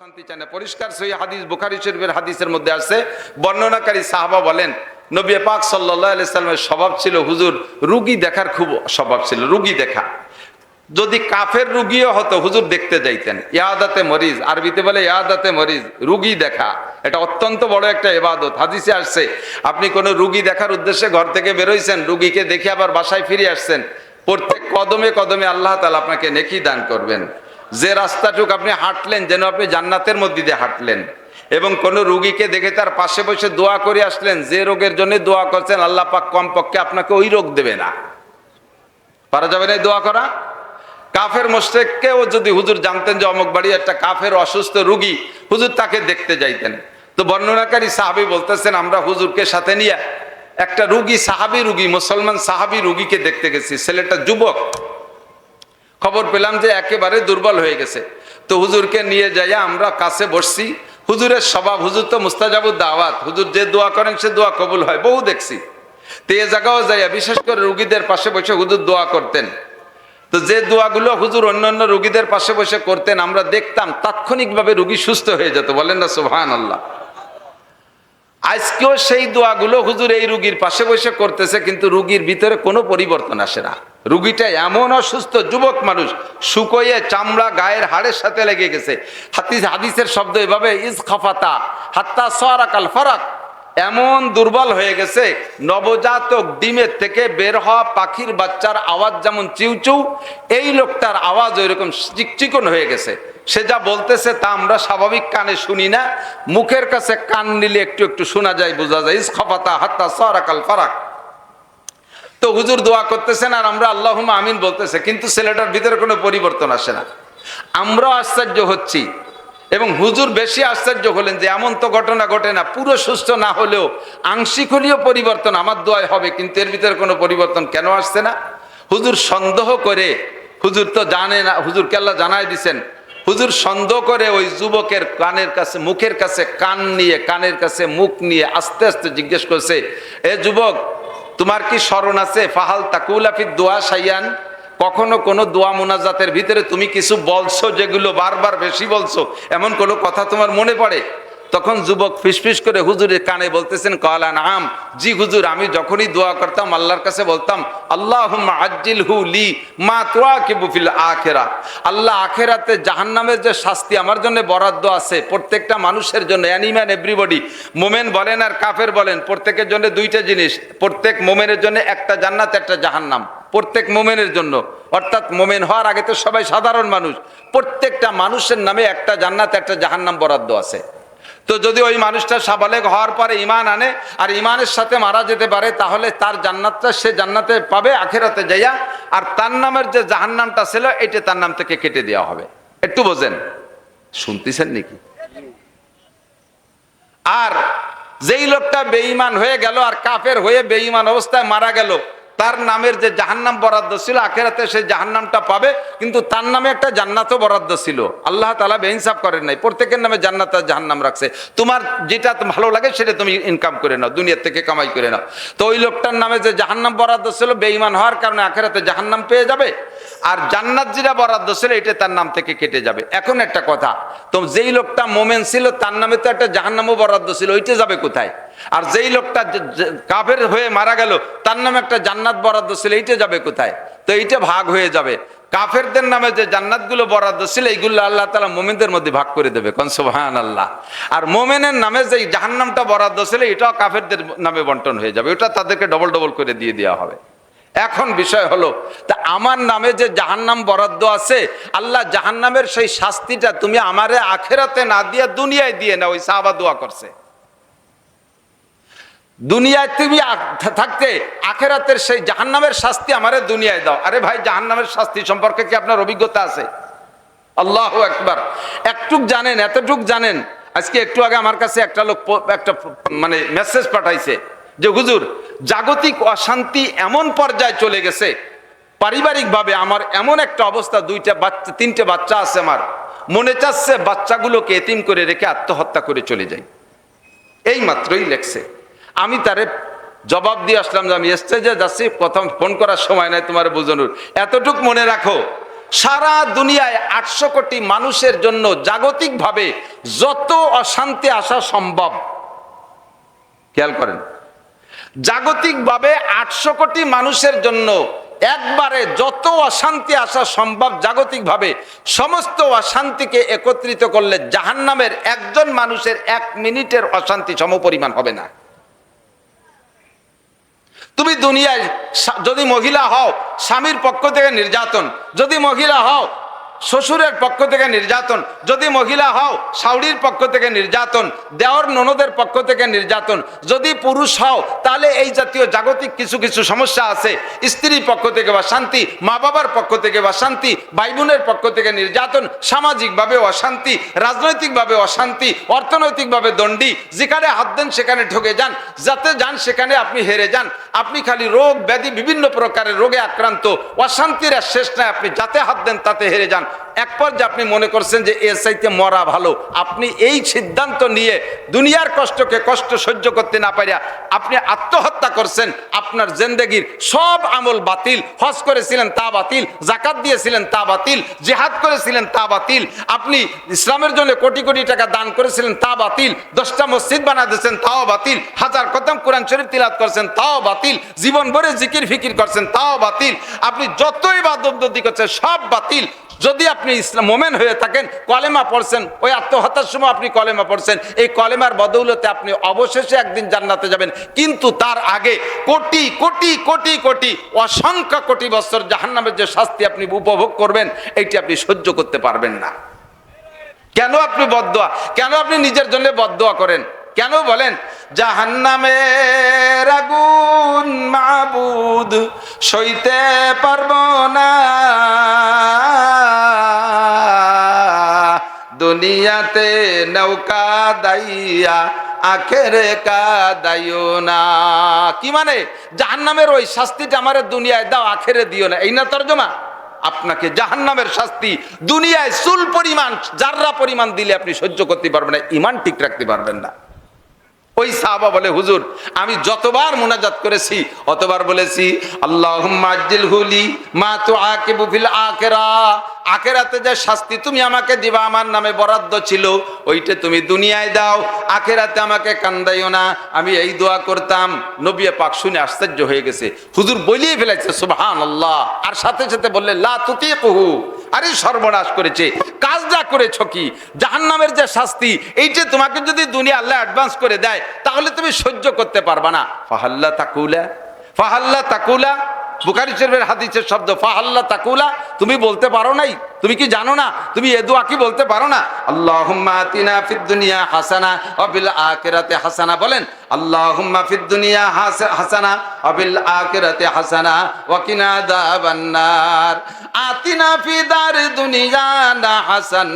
শান্তি চায় না। পরিষ্কার সই হাদিস, বুখারি শরীফের হাদিসের মধ্যে আসছে বর্ণনাকারী সাহাবা বলেন, নবী পাক সাল্লাহ আলাইসাল্লামের স্বভাব ছিল, হুজুর, রুগী দেখার খুব স্বভাব ছিল, রুগী দেখা। যদি কাফের রুগীও হতো, হুজুর দেখতে যাইতেন। ইয়াদাতে মরিজ, আরবিতে বলে ইয়াদাতে মরিজ, রুগী দেখা। এটা অত্যন্ত বড় একটা এবাদত হাদিসে আসছে, আপনি কোনো রুগী দেখার উদ্দেশ্যে ঘর থেকে বেরোইছেন, রুগীকে দেখে আবার বাসায় ফিরে আসছেন, প্রত্যেক কদমে কদমে আল্লাহ তালা আপনাকে নেকি দান করবেন। যে রাস্তাটুক আপনি হাঁটলেন, যেন আপনি জান্নাতের মধ্যে দিয়ে হাঁটলেন। এবং কোন রুগীকে দেখে তার পাশে বসে দোয়া করে আসলেন, যে রোগের জন্য দোয়া করছেন, আল্লাহ পাক কমপক্ষে আপনাকে ওই রোগ দেবে না। পারা যাবে না দোয়া করা? কাফের মোশেককেও যদি হুজুর জানতেন যে অমুক বাড়ি একটা কাফের অসুস্থ রুগী, হুজুর তাকে দেখতে যাইতেন। তো বর্ণনাকারী সাহাবি বলতেছেন, আমরা হুজুরকে সাথে নিয়ে একটা রুগী, সাহাবি রুগী, মুসলমান সাহাবি রুগীকে দেখতে গেছি। ছেলেটা যুবক খবর পেলাম যে একেবারে দুর্বল হয়ে গেছে। তো হুজুরকে নিয়ে যাইয়া আমরা কাছে বসছি। হুজুরের স্বভাব, হুজুর তো মুস্তাজাবুদ দাওয়াত। হুজুর যে দোয়া করেন, সে দোয়া কবুল হয়। বহু দেখছি। তো এ জায়গাও যাইয়া বিশেষ করে রুগীদের পাশে বসে হুজুর দোয়া করতেন। তো যে দোয়াগুলো হুজুর অন্যান্য রুগীদের পাশে বসে করতেন, আমরা দেখতাম তাৎক্ষণিকভাবে রুগী সুস্থ হয়ে যেত। বলেন না সুহান আল্লাহ আজকেও সেই দোয়াগুলো হুজুর এই রুগীর পাশে বসে করতেছে, কিন্তু রুগীর ভিতরে কোনো পরিবর্তন আসে না। রুগীটা এমন অসুস্থ যুবক মানুষ, শুকোয়ে চামড়া গায়ের হাড়ের সাথে লেগে গেছে। হাদিস হাদিসের শব্দ এভাবে, ইস খাফাতা হাত্তা সরাকাল ফারাক। এমন দুর্বল হয়ে গেছে, নবজাতক ডিমের থেকে বের হওয়া পাখির বাচ্চার আওয়াজ যেমন চিউচু এই লোকটার আওয়াজ ওইরকম চিকচিকন হয়ে গেছে। সে যা বলতেছে তা আমরা স্বাভাবিক কানে শুনি না, মুখের কাছে কান নিলে একটু একটু শোনা যায়, বোঝা যায় ইসখাফাতা হাত্তা সরাকাল ফারাক। তো হুজুর দোয়া করতেছেন আর আমরা আল্লাহ আমিন বলতেছে, কিন্তু ছেলেটার ভিতরে কোনো পরিবর্তন আসে না। আমরাও আশ্চর্য হচ্ছি এবং হুজুর বেশি আশ্চর্য হলেন যে এমন তো ঘটনা ঘটে না, পুরো সুস্থ না হলেও আংশিক হলেও পরিবর্তন আমার দোয়ায় হবে, কিন্তু এর ভিতরে কোনো পরিবর্তন কেন আসছে না? হুজুর সন্দেহ করে, হুজুর তো জানে না হুজুর কেল্লা জানাই দিছেন, হুজুর সন্দেহ করে ওই যুবকের কানের কাছে, মুখের কাছে কান নিয়ে, কানের কাছে মুখ নিয়ে আস্তে আস্তে জিজ্ঞেস করছে, এ যুবক তোমার কি স্মরণ আছে? ফাহাল তাকুলাফি দোয়া সাইয়ান কখনো কোনো দোয়া মোনাজাতের ভিতরে তুমি কিছু বলছো যেগুলো বারবার বেশি বলছো? এমন কোনো কথা তোমার মনে পড়ে? তখন যুবক ফিসফিস করে হুজুরের কানে বলতেছেন, কলা নাম জি হুজুর, আমি যখনই দোয়া করতাম, আল্লাহর কাছে বলতাম আল্লাহ আজিল হু লি মা তোয়া কে বুফিল আখেরা। আল্লাহ আখেরাতে জাহান্নামের যে শাস্তি আমার জন্য বরাদ্দ আছে, প্রত্যেকটা মানুষের জন্য, অ্যানিম্যান এভরিবডি। মোমেন বলেন আর কাফের বলেন, প্রত্যেকের জন্য দুইটা জিনিস, প্রত্যেক মোমেনের জন্য একটা জান্নাত, একটা জাহান্নাম, প্রত্যেক মোমেনের জন্য। অর্থাৎ মোমেন হওয়ার আগে তো সবাই সাধারণ মানুষ, প্রত্যেকটা মানুষের নামে একটা জান্নাত, একটা জাহান্নাম বরাদ্দ আছে। তো যদি ওই মানুষটা সাবালেক হওয়ার পরে ইমান আনে আর ইমানের সাথে মারা যেতে পারে, তাহলে তার জান্নাতটা সে জান্নাতে পাবে, আখেরাতে যাইয়া। আর তার নামের যে জাহান্নামটা ছিল এটা তার নাম থেকে কেটে দেওয়া হবে। একটু বোঝেন। শুনতেছেন নাকি? আর যেই লোকটা বেঈমান হয়ে গেল আর কাফের হয়ে বেঈমান অবস্থায় মারা গেল তার নামের যে জাহান্নাম বরাদ্দ ছিল, আখেরাতে সেই জাহান্নামটা পাবে, কিন্তু তার নামে একটা জান্নাতও বরাদ্দ ছিল। আল্লাহ তালা বেইনসাফ করেন নাই, প্রত্যেকের নামে জান্নাত আর জাহান্নাম রাখছে। তোমার যেটা ভালো লাগে সেটা তুমি ইনকাম করে নাও, দুনিয়ার থেকে কামাই করে নাও। তো ওই লোকটার নামে যে জাহান্নাম বরাদ্দ ছিল, বেঈমান হওয়ার কারণে আখেরাতে জাহান্নাম পেয়ে যাবে, আর জান্নাত যেটা বরাদ্দ ছিল, এটা তার নাম থেকে কেটে যাবে। এখন একটা কথা, তো যেই লোকটা মোমেন ছিল, তার নামে তো একটা জাহান্নামও বরাদ্দ ছিল, ওইটা যাবে কোথায়? আর যেই লোকটা কাফের হয়ে মারা গেল, তার নামে একটা জান্নাত বরাদ্দ ছিল, এইটা যাবে কোথায়? তো এইটা ভাগ হয়ে যাবে। কাফেরদের নামে যে জান্নাতগুলো বরাদ্দ ছিল, এইগুলো আল্লাহ তালা মোমেনদের মধ্যে ভাগ করে দেবে কনসোহান আল্লাহ আর মোমেনের নামে যে জাহান্নামটা বরাদ্দ ছিল, এটাও কাফেরদের নামে বন্টন হয়ে যাবে, ওটা তাদেরকে ডবল ডবল করে দিয়ে দেওয়া হবে। এখন বিষয় হলো, তা আমার নামে যে জাহান্নাম বরাদ্দ আছে, আল্লাহ জাহান্নামের সেই শাস্তিটা তুমি আমারে আখেরাতে না দিয়ে দুনিয়ায় দিয়ে না ওই সাহাবা দোয়া করছে। দুনিয়ায় তুমি থাকতে, আখেরাতের সেই জাহান্নামের শাস্তি আমারে দুনিয়ায় দাও। আরে ভাই, জাহান্নামের শাস্তি সম্পর্কে কি আপনার অভিজ্ঞতা আছে? আল্লাহ একবার একটুক জানেন, এতটুক জানেন। আজকে একটু আগে আমার কাছে একটা লোক একটা মানে মেসেজ পাঠাইছে যে, হুজুর, জাগতিক অশান্তি এমন পর্যায়ে চলে গেছে। পারিবারিকভাবে আমার এমন একটা অবস্থা, দুইটা বাচ্চা, তিনটে বাচ্চা আছে আমার। মনে চাচ্ছে বাচ্চাগুলোকে এতিম করে রেখে আত্মহত্যা করে চলে যাই। এই মাত্রই লেখছে। আমি তারে জবাব দিয়ে আসলাম যে আমি স্টেজে যাচ্ছি, প্রথম ফোন করার সময় নাই তোমার বোঝানোর। এতটুক মনে রাখো, সারা দুনিয়ায় আটশো কোটি মানুষের জন্য জাগতিকভাবে যত অশান্তি আসা সম্ভব। খেয়াল করেন, জাগতিকভাবে আটশো কোটি মানুষের জন্য একবারে যত অশান্তি আসা সম্ভব, জাগতিকভাবে সমস্ত অশান্তিকে একত্রিত করলে জাহান্নামের একজন মানুষের এক মিনিটের অশান্তি সমপরিমাণ হবে না। তুমি দুনিয়ায় যদি মহিলা হও স্বামীর পক্ষ থেকে নির্যাতন। যদি মহিলা হও শ্বশুরের পক্ষ থেকে নির্যাতন, যদি মহিলা হও সাউরির পক্ষ থেকে নির্যাতন দেওয়ার ননদের পক্ষ থেকে নির্যাতন, যদি পুরুষ হও, তাহলে এই জাতীয় জাগতিক কিছু কিছু সমস্যা আছে। স্ত্রীর পক্ষ থেকে বা শান্তি, মা বাবার পক্ষ থেকে বা শান্তি ভাই বোনের পক্ষ থেকে নির্যাতন, সামাজিকভাবে অশান্তি, রাজনৈতিকভাবে অশান্তি, অর্থনৈতিকভাবে দণ্ডি, যেখানে হাত দেন সেখানে ঢুকে যান, যাতে যান সেখানে আপনি হেরে যান। আপনি খালি রোগ, ব্যাধি, বিভিন্ন প্রকারের রোগে আক্রান্ত, অশান্তির শেষ নাই, আপনি যাতে হাত দেন তাতে হেরে যান। এক পর্যায়ে আপনি মনে করছেন যে এর চাইতে মরা ভালো। আপনি এই সিদ্ধান্ত নিয়ে দুনিয়ার কষ্টকে কষ্ট সহ্য করতে না পারিয়া আপনি আত্মহত্যা করছেন, আপনার জেন্দেগির সব আমল বাতিল, হজ করেছিলেন তা বাতিল জাকাত দিয়েছিলেন তা বাতিল, জেহাদ করেছিলেন তা বাতিল, আপনি ইসলামের জন্য কোটি কোটি টাকা দান করেছিলেন তা বাতিল, দশটা মসজিদ বানা দিয়েছেন তাও বাতিল, হাজার কদম কোরআন শরীফ তিলাত করছেন তাও বাতিল জীবন ভরে জিকির ফিকির করছেন তাও বাতিল, আপনি যতই বাদবদি করছেন সব বাতিল যদি আপনি ইসলাম মোমেন হয়ে থাকেন, কলেমা পড়ছেন, ওই আত্মহত্যার সময় আপনি কলেমা পড়ছেন, এই কলেমার বদৌলতে আপনি অবশেষে একদিন জান্নাতে যাবেন। কিন্তু তার আগে কোটি কোটি কোটি কোটি, অসংখ্য কোটি বছর জাহান্নামের যে শাস্তি আপনি উপভোগ করবেন, এইটি আপনি সহ্য করতে পারবেন না। কেন আপনি বদোয়া কেন আপনি নিজের জন্য বদোয়া করেন? কেন বলেন? জাহান্নামের আগুন মাবুদ সইতে পারব না। দুনিয়াতে নৌকা দাইয়া, আখেরে কাদাইও না। কি মানে? জাহান্নামের ওই শাস্তিটা আমার দুনিয়ায় দাও, আখেরে দিও না। এই না তর্জমা? আপনাকে জাহান্নামের শাস্তি দুনিয়ায় চুল পরিমাণ জাররা পরিমাণ দিলে আপনি সহ্য করতে পারবেন না, ইমান ঠিক রাখতে পারবেন না। ওই সাহাবা বলে, হুজুর, আমি যতবার মোনাজাত করেছি, অতবার বলেছি আল্লাহ মা তো আকে বুফিল আখেরাতে যে শাস্তি তুমি আমাকে দিবা, আমার নামে বরাদ্দ ছিল, ওইটা তুমি দুনিয়ায় দাও, আখেরাতে আমাকে কান্দাইও না। আমি এই দোয়া করতাম, নবী পাক শুনে আশ্চর্য হয়ে গেছে। হুজুর বলিয়ে ফেলেছে সুবহান আল্লাহ আর সাথে সাথে বললে, লা তুতি কুহু আরে সর্বনাশ করেছে। কাজটা করেছ কি? জাহান্নামের যে শাস্তি, এই যে তোমাকে যদি দুনিয়া আল্লাহ অ্যাডভান্স করে দেয়, তাহলে তুমি সহ্য করতে পারবা না। ফাহাল্লা তাকুলা ফাহাল্লা তাকুলা বুখারি শরীফের হাদিসের শব্দ, ফাহাল্লা তাকুলা তুমি বলতে পারো নাই? তুমি কি জানো না? তুমি এ দোয়া কি বলতে পারো না? আল্লাহুম্মা আতিনা ফিদ দুনিয়া হাসানা ওয়া বিল আখিরাতি হাসানা বলেন, আল্লাহুম্মা ফিদ দুনিয়া হাসানা ওয়া বিল আখিরাতি হাসানা ওয়া কিনা আযাবান নার আতিনা ফি দার দুনিয়া না হাসান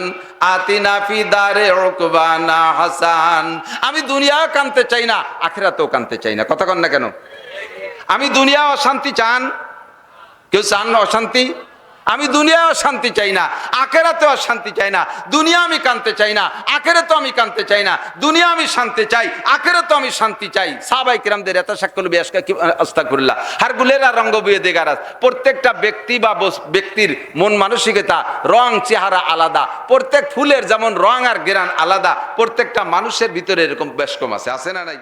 আতিনা ফি দারে উকবানা হাসান আমি দুনিয়াও কানতে চাই না, আখিরাতেও কানতে চাই না কথা কন না কেন? আমি দুনিয়া অশান্তি চান। কেউ চান না অশান্তি? আমি দুনিয়াও শান্তি চাই না, আখেরাতেও শান্তি চাই না, দুনিয়া আমি কানতে চাই না আখেরাতে আমি কানতে চাই না, দুনিয়া আমি শান্তি চাই আখেরাতে আমি শান্তি চাই। সাবাই কিরামদের এত সাক্ষর বেশকা আস্তাকুল্লাহ হার গুলেরা রঙ্গ বুয়ে দেগারাজ প্রত্যেকটা ব্যক্তি বা ব্যক্তির মন মানসিকতা, রং, চেহারা আলাদা। প্রত্যেক ফুলের যেমন রং আর গেরান আলাদা, প্রত্যেকটা মানুষের ভিতরে এরকম বেশকম আছে। আছে না নাই?